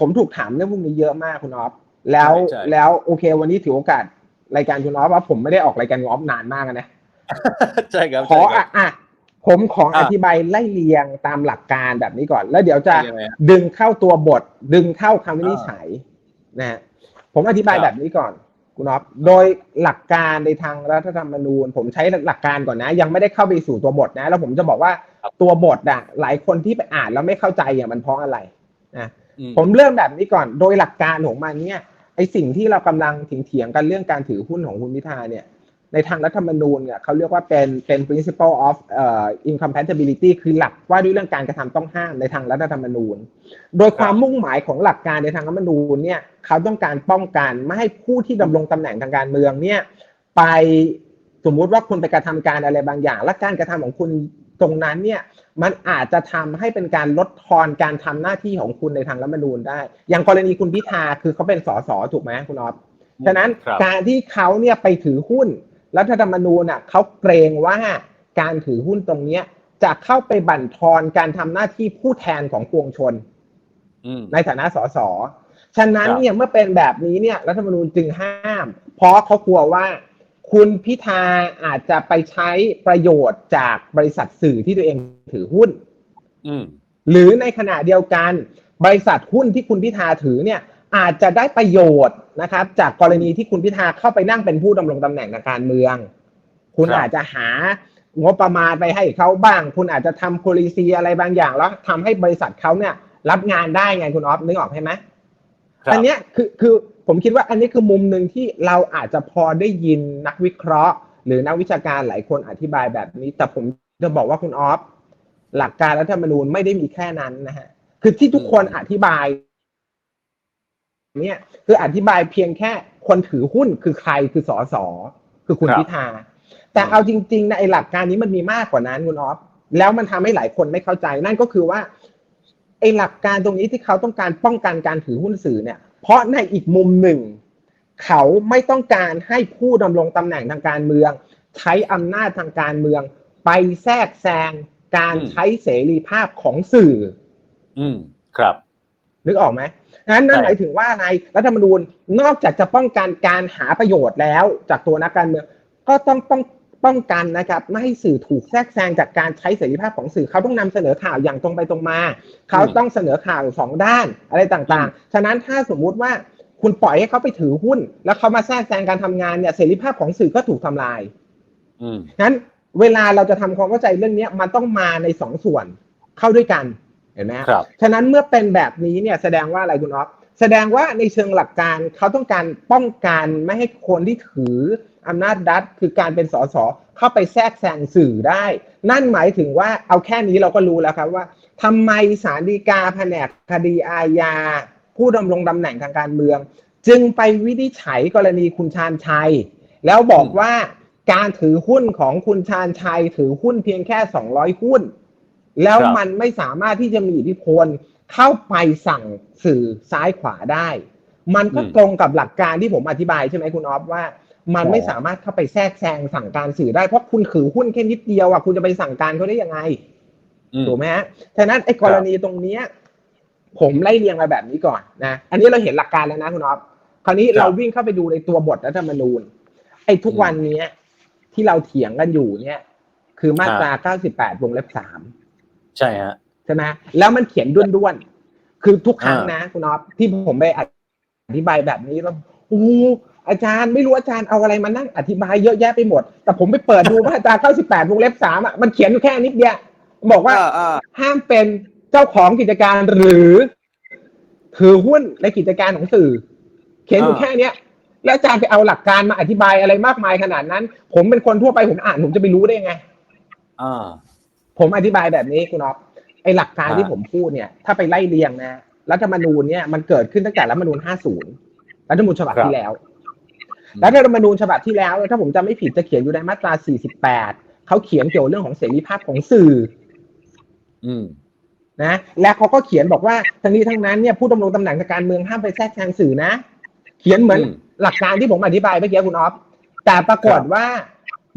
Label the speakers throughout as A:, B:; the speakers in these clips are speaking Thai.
A: ผมถูกถามเรื่องพวกนี้เยอะมากคุณออฟแล้ว
B: ใช่
A: แล้วโอเค วันนี้ถือโอกาสรายการคุณออฟว่าผมไม่ได้ออกรายการคุณออฟนานมากนะ
B: ใช่ครับ
A: ขอ
B: ใช่ครั
A: อะ
B: บ
A: อะผมขออ
B: อะ
A: ธิบายไล่เรียงตามหลักการแบบนี้ก่อน แล้วเดี๋ยวจะ
B: ยังไงฮะ
A: ดึงเข้าตัวบท ดึงเข้าคำวินิจฉัยนะฮะผมอธิบาย
B: ครับ
A: แบบนี้ก่อนคุณอ๊อฟโดยหลักการในทางรัฐธรรมนูญ ผมใช้หลักการก่อนนะ ยังไม่ได้เข้าไปสู่ตัวบทนะ แล้วผมจะบอกว่าตัวบทอะหลายคนที่ไปอ่านแล้วไม่เข้าใจอะมันเพราะอะไรนะ
B: อื
A: ผมเริ่มแบบนี้ก่อนโดยหลักการของมันเนี่ยไอสิ่งที่เรากำลังเถียงกันเรื่องการถือหุ้นของคุณพิธาเนี่ยในทางรัฐธรรมนูญเนี่ยเขาเรียกว่าเป็นเป็น principle of เอ่อ incompatibility คือหลักว่าด้วยเรื่องการกระทำต้องห้ามในทางรัฐธรรมนูญ โดยความมุ่งหมายของหลักการในทางรัฐธรรมนูญเนี่ยเขาต้องการป้องกันไม่ให้ผู้ที่ดำรงตำแหน่งทางการเมืองเนี่ยไปสมมุติว่าคุณไปกระทำการอะไรบางอย่าง และการกระทำของคุณ ตรงนั้นเนี่ยมันอาจจะทำให้เป็นการลดทอนการทำหน้าที่ของคุณในทางรัฐธรรมนูญได้ อย่างกรณีคุณพิธาคือเขาเป็นสสถูกไหมคุณอ๊อฟฉะนั้น
B: ครับ
A: การที่เขาเนี่ยไปถือหุ้นรัฐธรรมนูญอะเขาเกรงว่าการถือหุ้นตรงเนี้ยจะเข้าไปบั่นทอนการทำหน้าที่ผู้แทนของปวงชน
B: อืม
A: ในฐานะสสฉะนั้น
B: ครับ
A: เนี่ยเมื่อเป็นแบบนี้เนี่ยรัฐธรรมนูญจึงห้าม เพราะเขากลัวว่า คุณพิธาอาจจะไปใช้ประโยชน์จากบริษัทสื่อที่ตัวเองถือหุ้น
B: อืม
A: หรือในขณะเดียวกัน บริษัทหุ้นที่คุณพิธาถือเนี่ย อาจจะได้ประโยชน์นะครับ จากกรณีที่คุณพิธาเข้าไปนั่งเป็นผู้ดำรงตำแหน่งทางการเมือง คุณ
B: ครับ
A: อาจจะหางบประมาณไปให้เขาบ้าง คุณอาจจะทำโพลิซีอะไรบางอย่าง แล้วทำให้บริษัทเขาเนี่ย รับงานได้ไงคุณออฟนึกออกใช่ไหม
B: ครับ
A: อันเนี้ยคือคือ ผมคิดว่าอันนี้คือมุมหนึ่งที่เราอาจจะพอได้ยินนักวิเคราะห์ หรือนักวิชาการหลายคนอธิบายแบบนี้ แต่ผมจะบอกว่าคุณออฟหลักการรัฐธรรมนูญไม่ได้มีแค่นั้นนะฮะคือที่ทุกคนอธิบาย เนี่ยคืออธิบายเพียงแค่คนถือหุ้นคือใครคือสอสอคือคุณพิธาแต่เอาจริงๆนะไอหลักการนี้มันมีมากกว่านั้นคุณออฟแล้วมันทำให้หลายคนไม่เข้าใจนั่นก็คือว่าไอหลักการตรงนี้ที่เขาต้องการป้องกันการถือหุ้นสื่อเนี่ย เพราะในอีกมุมหนึ่ง เขาไม่ต้องการให้ผู้ดำรงตำแหน่งทางการเมือง ใช้อำนาจทางการเมือง ไปแทรกแซงการ
B: อืม
A: ใช้เสรีภาพของสื่อ
B: อืมครับ
A: นึกออกไหมนั้นนั่น
B: ใช่
A: หมายถึงว่าอะไรรัฐธรรมนูญนอกจากจะป้องกันการหาประโยชน์แล้ว จากตัวนักการเมือง ก็ต้องป้อง ป้องกันนะครับไม่ให้สื่อถูกแทรกแซงจากการใช้เสรีภาพของสื่อเขาต้องนำเสนอข่าวอย่างตรงไปตรงมา เขาต้องเสนอข่าวสองด้านอะไรต่างๆ ฉะนั้นถ้าสมมุติว่าคุณปล่อยให้เขาไปถือหุ้น แล้วเขามาแทรกแซงการทำงานเนี่ยเสรีภาพของสื่อก็ถูกทำลาย
B: อืม
A: งั้นเวลาเราจะทำความเข้าใจเรื่องเนี้ยมันต้องมาในสองส่วนเข้าด้วยกันเห็นไหม
B: ครับ
A: ฉะนั้นเมื่อเป็นแบบนี้เนี่ยแสดงว่าอะไรคุณอ๊อฟแสดงว่าในเชิงหลักการเขาต้องการป้องกันไม่ให้คนที่ถือ อำนาจรัฐคือการเป็นสสเข้าไปแทรกแซงสื่อได้ นั่นหมายถึงว่าเอาแค่นี้เราก็รู้แล้วครับว่าทำไมศาลฎีกาแผนกคดีอาญา ผู้ดำรงตำแหน่งทางการเมือง จึงไปวินิจฉัยกรณีคุณชาญชัย แล้วบอกว่าการถือหุ้นของคุณชาญชัย ถือหุ้นเพียงแค่200หุ้น แล้ว
B: ครับ
A: มันไม่สามารถที่จะมีอิทธิพลเข้าไปสั่งสื่อซ้ายขวาได้ มันก็
B: อืม
A: ตรงกับหลักการที่ผมอธิบายใช่ไหมคุณออฟว่า มัน
B: อ๋อ
A: ไม่สามารถเข้าไปแทรกแซงสั่งการสื่อได้เพราะคุณถือหุ้นแค่นิดเดียวอะคุณจะไปสั่งการเขาได้ยังไง
B: อืม
A: ถูกไหมฮะฉะนั้นไอ้กรณีตรงเนี้ยผมไล่เรียงมาแบบนี้ก่อนนะอันนี้เราเห็นหลักการแล้วนะคุณอ๊อฟคราวนี้
B: ครับ
A: เราวิ่งเข้าไปดูในตัวบทรัฐธรรมนูญไอ้ทุก
B: อืม
A: วันเนี้ยที่เราเถียงกันอยู่เนี่ย คือมาตรา 98 วงเล็บ 3
B: ใช่ฮะ
A: ใช่ไหมแล้วมันเขียนด้วนๆ คือทุกครั้ง
B: อ่าน
A: นะ คุณอ๊อฟที่ผมไปอธิบายแบบนี้แล้วโอ้โห อาจารย์ไม่รู้อาจารย์เอาอะไรมานั่งอธิบายเยอะแยะไปหมด แต่ผมไปเปิดดูมาตรา98วงเล็บ3อะมันเขียนอยู่แค่นิดเดียวบอกว่า
B: อ่าอ่า
A: ห้ามเป็นเจ้าของกิจการหรือถือหุ้นในกิจการของสื่อ เขียนอยู่
B: อ่า
A: แค่เนี้ยแล้วอาจารย์ไปเอาหลักการมาอธิบายอะไรมากมายขนาดนั้น ผมเป็นคนทั่วไปผมอ่านผมจะไปรู้ได้ยังไง
B: อ่า
A: ผมอธิบายแบบนี้คุณอ๊อฟไอหลักการ
B: อ่า
A: ที่ผมพูดเนี่ย ถ้าไปไล่เรียงนะรัฐธรรมนูญเนี่ยมันเกิดขึ้นตั้งแต่รัฐธรรมนูญ50รัฐธรรมนูญฉบับที่แล้ว รัฐธรรมนูญฉบับที่แล้ว ถ้าผมจำไม่ผิดจะเขียนอยู่ในมาตรา 48 เขาเขียนเกี่ยวเรื่องของเสรีภาพของสื่อ
B: อืม
A: นะ และเขาก็เขียนบอกว่าทั้งนี้ทั้งนั้นเนี่ยผู้ดำรงตำแหน่งทางการเมืองห้ามไปแทรกแซงสื่อนะ เขียนเหมือน
B: อืม
A: หลักการที่ผมอธิบายเมื่อกี้คุณออฟแต่ปรากฏ
B: ครับ
A: ว่า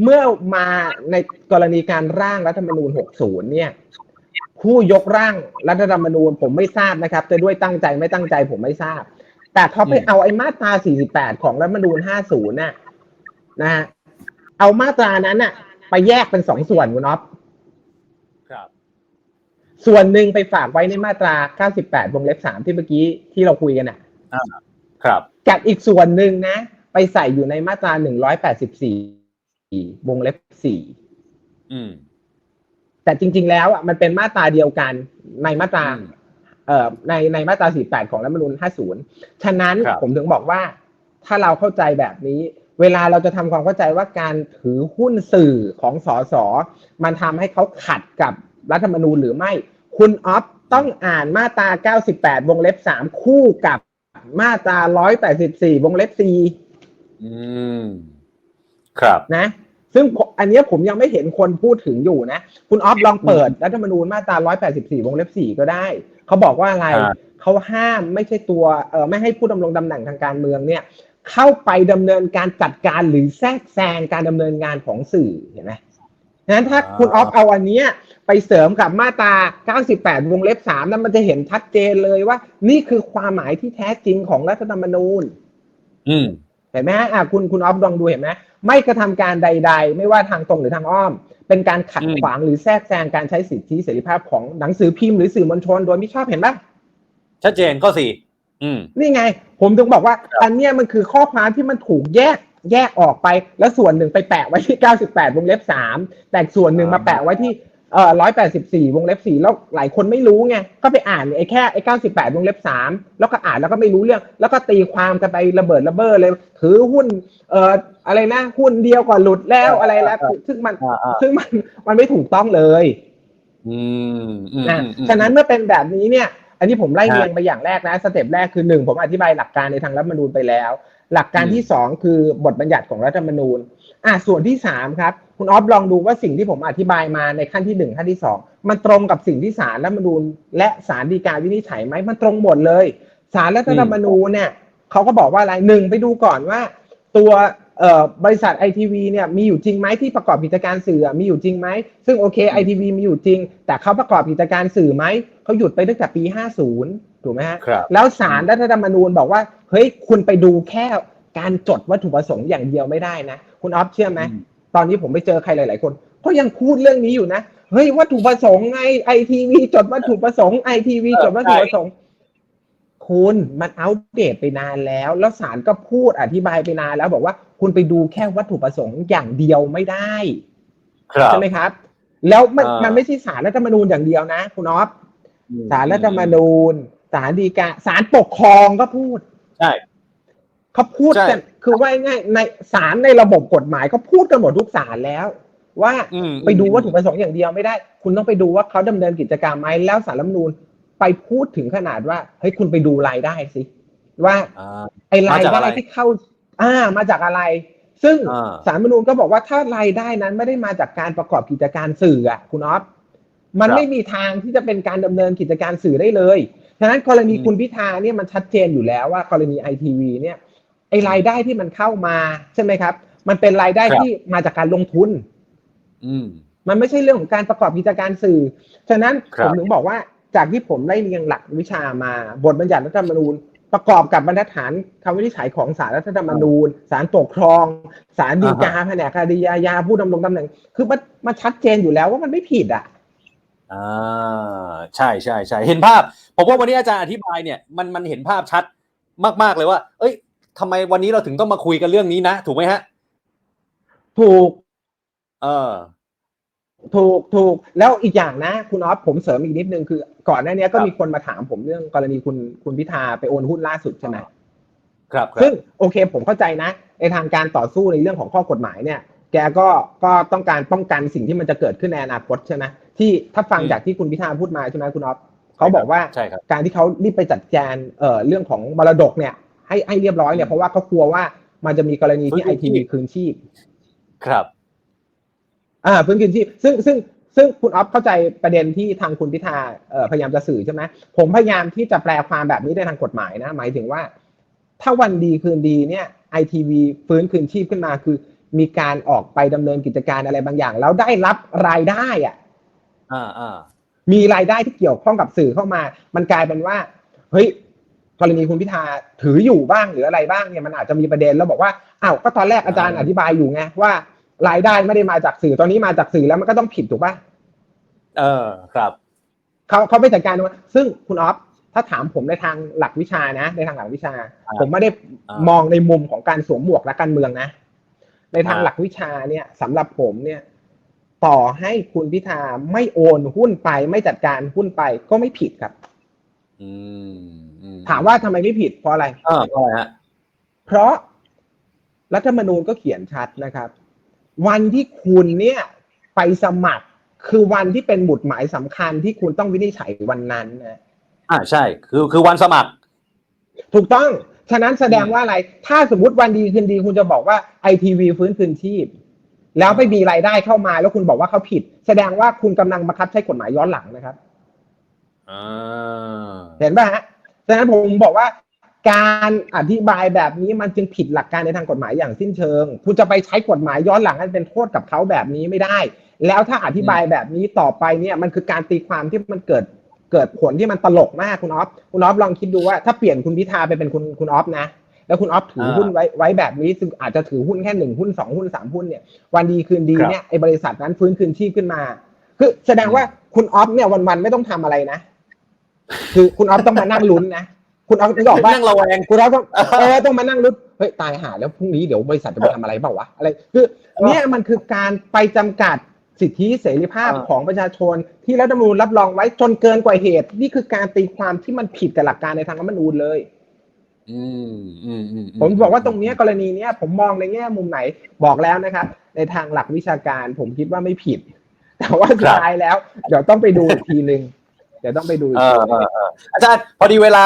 A: เมื่อมาในกรณีการร่างรัฐธรรมนูญ 60 เนี่ย ผู้ยกร่างรัฐธรรมนูญผมไม่ทราบนะครับ จะด้วยตั้งใจไม่ตั้งใจผมไม่ทราบ แต่เขาไป
B: อืม
A: เอาไอ้มาตรา 48 ของรัฐธรรมนูญ 50 น่ะนะฮะเอามาตรานั้นน่ะ ไปแยกเป็นสองส่วนคุณอ๊อฟ
B: ครับ
A: ส่วนหนึ่งไปฝากไว้ในมาตรา 98 วงเล็บ 3 ที่เมื่อกี้ที่เราคุยกันน่ะ
B: ครับ
A: กับอีกส่วนหนึ่งนะ ไปใส่อยู่ในมาตรา 184 วงเล็บ 4
B: อืม
A: แต่จริง ๆ แล้วอะมันเป็นมาตราเดียวกันในมาตรา
B: อืม
A: เอ่อ ในในมาตรา 48 ของรัฐธรรมนูญ50 ฉะนั้น
B: ครับ
A: ผมถึงบอกว่า ถ้าเราเข้าใจแบบนี้ เวลาเราจะทำความเข้าใจว่าการถือหุ้นสื่อของสสมันทำให้เขาขัดกับรัฐธรรมนูญหรือไม่ คุณออฟต้องอ่านมาตรา 98 วงเล็บ 3 คู่กับมาตรา 184 วงเล็บ 4
B: อืม ครับ
A: นะ ซึ่งผมอันเนี้ยผมยังไม่เห็นคนพูดถึงอยู่นะ คุณออฟลองเปิดรัฐธรรมนูญมาตรา 184 วงเล็บ 4 ก็ได้ เขาบอกว่าอะไร
B: อ่า
A: เขาห้ามไม่ใช่ตัวเออไม่ให้ผู้ดำรงตำแหน่งทางการเมืองเนี่ย เข้าไปดำเนินการจัดการหรือแทรกแซงการดำเนินงานของสื่อเห็นไหมงั้นถ้าคุณออฟเอาอันเนี้ยไปเสริมกับมาตรา 98 วงเล็บ 3 นั้นมันจะเห็นชัดเจนเลยว่า นี่คือความหมายที่แท้จริงของรัฐธรรมนูญ
B: อืม
A: เห็นไหมฮะอะคุณคุณออฟลองดูเห็นไหมไม่กระทำการใด ๆ ไม่ว่าทางตรงหรือทางอ้อม เป็นการขัด
B: อืม
A: ขวางหรือแทรกแซงการใช้สิทธิเสรีภาพของหนังสือพิมพ์หรือสื่อมวลชนโดยไม่ชอบเห็นปะ
B: ชัดเจนข้อสี่อืม
A: นี่ไง ผมถึงบอกว่า อันเนี้ยมันคือข้อความที่มันถูกแยกแยกออกไป แล้วส่วนหนึ่งไปแปะไว้ที่ 98 วงเล็บ 3 แต่ส่วนหนึ่งมาแปะไว้ที่ เอ่อ184วงเล็บ4แล้วหลายคนไม่รู้ไงก็ไปอ่านไอ้แค่ไอ้98วงเล็บ3แล้วก็อ่านแล้วก็ไม่รู้เรื่อง แล้วก็ตีความกันไประเบิดระเบ้อเลยถือหุ้น เอ่ออะไรนะหุ้นเดียวก่อนหลุดแล้วอะไรแล้วซึ่งมัน
B: อ่าอ่า
A: ซึ่งมันมันไม่ถูกต้องเลย
B: อืมอืม
A: นะ
B: อืมอืม
A: ฉะนั้นเมื่อเป็นแบบนี้เนี่ย อันนี้ผมไล่
B: ครับ
A: เรียงไปอย่างแรกนะสเต็ปแรกคือหนึ่งผมอธิบายหลักการในทางรัฐธรรมนูญไปแล้ว หลักการ
B: อืม
A: ที่สองคือบทบัญญัติของรัฐธรรมนูญอะส่วนที่สามครับ คุณออฟลองดูว่าสิ่งที่ผมอธิบายมาในขั้นที่หนึ่งขั้นที่สองมันตรงกับสิ่งที่ศาลรัฐธรรมนูญ และศาลฎีกาวินิจฉัยไหมมันตรงหมดเลยศาลรัฐธรรมนูญเนี่ยเขาก็บอกว่าอะไรหนึ่งไปดูก่อนว่า ตัวเอ่อบริษัทไอทีวีเนี่ยมีอยู่จริงไหมที่ประกอบกิจการสื่ออะมีอยู่จริงไหมซึ่งโอเคไอทีวีมีอยู่จริง แต่เขาประกอบกิจการสื่อไหมเขาหยุดไปตั้งแต่ปี 50 ถูกไหมฮะ
B: ครับ
A: แล้วสารรัฐธรรมนูญบอกว่าเฮ้ยคุณไปดูแค่การจดวัตถุประสงค์อย่างเดียวไม่ได้นะคุณออฟเชื่อไหม
B: อืม
A: ตอนนี้ผมไปเจอใครหลาย ๆ คนก็ยังพูดเรื่องนี้อยู่นะเฮ้ยวัตถุประสงค์ไงไอทีวีจดวัตถุประสงค์ไอทีวีจดวัตถุประสงค์คุณมันอัปเดตไปนานแล้ว แล้วศาลก็พูดอธิบายไปนานแล้วบอกว่าคุณไปดูแค่วัตถุประสงค์อย่างเดียวไม่ได้
B: ครับ
A: ใช่ไหมครับ แล้วมัน
B: อ่ามั
A: มันไม่ใช่สารรัฐธรรมนูญอย่างเดียวนะ คุณออฟ
B: อืม
A: สารรัฐธรรมนูญ สารดีกาสารปกครองก็พูด
B: ใช่
A: เขาพูด
B: ใช่
A: กันคือว่าง่ายๆในสารในระบบกฎหมายก็พูดกันหมดทุกสารแล้ว ว่า
B: อืม
A: ไปดูวัตถุประสงค์อย่างเดียวไม่ได้ คุณต้องไปดูว่าเขาดำเนินกิจกรรมไหมแล้วสารรัฐธรรมนูญไปพูดถึงขนาดว่าเฮ้ยคุณไปดูรายได้สิ ว่า
B: อ่า
A: ไอ้ราย
B: มาจาก
A: ได้
B: อะไร
A: ที่เข้า อ่า มาจากอะไร ซึ่ง
B: อ่า
A: สารรัฐธรรมนูญก็บอกว่าถ้ารายได้นั้นไม่ได้มาจากการประกอบกิจการสื่ออะ คุณออฟมัน
B: ครับ
A: ไม่มีทางที่จะเป็นการดำเนินกิจการสื่อได้เลย ฉะนั้นกรณี
B: อืม
A: คุณพิธาเนี่ยมันชัดเจนอยู่แล้วว่ากรณีไอทีวีเนี่ยไอ้รายได้ที่มันเข้ามาใช่ไหมครับ มันเป็นรายได้
B: ครับ
A: ที่มาจากการลงทุน
B: อืม
A: มันไม่ใช่เรื่องของการประกอบกิจการสื่อ ฉะนั้น
B: ครั
A: ผ
B: บ
A: มถึงบอกว่าจากที่ผมได้เรียงหลักวิชามาบทบัญญัติรัฐธรรมนูญ ประกอบกับบรรทัดฐานคำวินิจฉัยของศาลรัฐธรรมนูญศาลปกครองศาลฎีกาแผนกคดีอาญาผู้ดำรงตำแหน่ง คือมันมันชัดเจนอยู่แล้วว่ามันไม่ผิดอะ
B: อ่าใช่ใช่ใช่เห็นภาพ ผมว่าวันนี้อาจารย์อธิบายเนี่ยมันมันเห็นภาพชัดมาก ๆ เลยว่า เอ้ยทำไมวันนี้เราถึงต้องมาคุยกันเรื่องนี้นะ ถูกไหมฮะ
A: ถูก
B: เออ
A: ถูกถูกแล้วอีกอย่างนะ คุณออฟผมเสริมอีกนิดนึงคือ ก่อนหน้านี้ก็
B: ครับ
A: มีคนมาถามผมเรื่องกรณีคุณคุณพิธาไปโอนหุ้นล่าสุดใช่ไหม
B: ครับครับ
A: ซึ่งโอเค ผมเข้าใจนะ ในทางการต่อสู้ในเรื่องของข้อกฎหมายเนี่ยแกก็ก็ต้องการป้องกันสิ่งที่มันจะเกิดขึ้นในอนาคตใช่ไหมที่ถ้าฟัง
B: อืม
A: จากที่คุณพิธาพูดมาใช่ไหมคุณอ๊อฟเขาบอกว่า
B: ใช่ครับ
A: การที่เขารีบไปจัดการเอ่อเรื่องของมรดกเนี่ย ให้ให้เรียบร้อยเนี่ยเพราะว่าเขากลัวว่ามันจะมีกรณีที่
B: ฟื้
A: ไอน
B: คื
A: ที
B: นชี
A: วี
B: พ
A: คืนชีพ
B: ครับ
A: อ่าพื้นคืนชีพ ซึ่งซึ่งซึ่งคุณอ๊อฟเข้าใจประเด็นที่ทางคุณพิธาเอ่อพยายามจะสื่อใช่ไหมผมพยายามที่จะแปลความแบบนี้ในทางกฎหมายนะ หมายถึงว่า ถ้าวันดีคืนดีเนี่ยไอทีวีฟื้นคืนชีพขึ้นมาคือ มีการออกไปดำเนินกิจการอะไรบางอย่าง แล้วได้รับรายได้อะ
B: อ่าอ่า
A: มีรายได้ที่เกี่ยวข้องกับสื่อเข้ามา มันกลายเป็นว่า เฮ้ยกรณีคุณพิธาถืออยู่บ้างหรืออะไรบ้างเนี่ยมันอาจจะมีประเด็นแล้วบอกว่าอ้าวก็ตอนแรกอาจารย์อธิบายอยู่ไงว่ารายได้ไม่ได้มาจากสื่อตอนนี้มาจากสื่อแล้วมันก็ต้องผิดถูกป่ะ
B: เออครับ
A: เขาเขาไปจัดการตรงนั้นซึ่งคุณออฟถ้าถามผมในทางหลักวิชานะ ในทางหลักวิชา
B: อ่า
A: ผมไม่ได้
B: อ่าม
A: มองในมุมของการสวมหมวกและการเมืองนะ ในทาง
B: อ่า
A: หลักวิชาเนี่ยสำหรับผมเนี่ย ต่อให้คุณพิธาไม่โอนหุ้นไปไม่จัดการหุ้นไปก็ไม่ผิดครับ
B: อืมอืม
A: ถามว่าทำไมไม่ผิดเพราะอะไร
B: อ่าเพราะอะไรฮะ
A: เพราะรัฐธรรมนูญก็เขียนชัดนะครับ วันที่คุณเนี่ยไปสมัครคือวันที่เป็นหมุดหมายสำคัญที่คุณต้องวินิจฉัยวันนั้นนะ
B: อ่าใช่ คือคือวันสมัคร
A: ถูกต้อง ฉะนั้นแสดงว่าอะไร ถ้าสมมติวันดีคืนดีคุณจะบอกว่าไอทีวีฟื้นคืนชีพ แล้วไม่มีรายได้เข้ามาแล้วคุณบอกว่าเขาผิด แสดงว่าคุณกำลังบังคับใช้กฎหมายย้อนหลังนะครับ
B: อ่า
A: เห็นป่ะฮะฉะนั้นผมบอกว่าการอธิบายแบบนี้มันจึงผิดหลักการในทางกฎหมายอย่างสิ้นเชิง คุณจะไปใช้กฎหมายย้อนหลังให้เป็นโทษกับเขาแบบนี้ไม่ได้ แล้วถ้าอธิบายแบบนี้ต่อไปเนี่ยมันคือการตีความที่มันเกิด เกิดผลที่มันตลกมากคุณออฟคุณออฟลองคิดดูว่าถ้าเปลี่ยนคุณพิธาไปเป็นคุณคุณออฟนะ แล้วคุณออฟถือหุ้นไว้ไว้แบบนี้ซึ่งอาจจะถือหุ้นแค่หนึ่งหุ้นสองหุ้นสามหุ้นเนี่ยวันดีคืนดีเนี่ยไอ้บริษัทนั้นฟื้นคืนชีพขึ้นมา คือแสดงว่าคุณออฟเนี่ยวันๆไม่ต้องทำอะไรนะ คือคุณออฟต้องมานั่งลุ้นนะคุณออฟนึกออกปะ
B: นั่งระแวง
A: คุณออฟต้องเออต้องมานั่งลุ้นเฮ้ยตายหาแล้วพรุ่งนี้เดี๋ยวบริษัทจะไปทำอะไรเปล่าวะอะไร คือ เนี่ยมันคือการไปจำกัด สิทธิเสรีภาพ
B: อ่า
A: ของประชาชน ที่รัฐธรรมนูญรับรองไว้จนเกินกว่าเหตุ นี่คือการตีความที่มันผิดกับหลักการในทางรัฐธรรมนูญเลย
B: อืมอืมอืม
A: ผมบอกว่าตรงเนี้ยกรณีเนี้ยผมมองในแง่มุมไหนบอกแล้วนะครับ ในทางหลักวิชาการ ผมคิดว่าไม่ผิด แต่ว่าสุดท้ายแล้ว เดี๋ยวต้องไปดูอีกทีหนึ่งเดี๋ยวต้องไปดูอีก
B: เอ
A: ที
B: อ
A: หนึ่ง
B: เออเอออาจารย์พอดีเวลา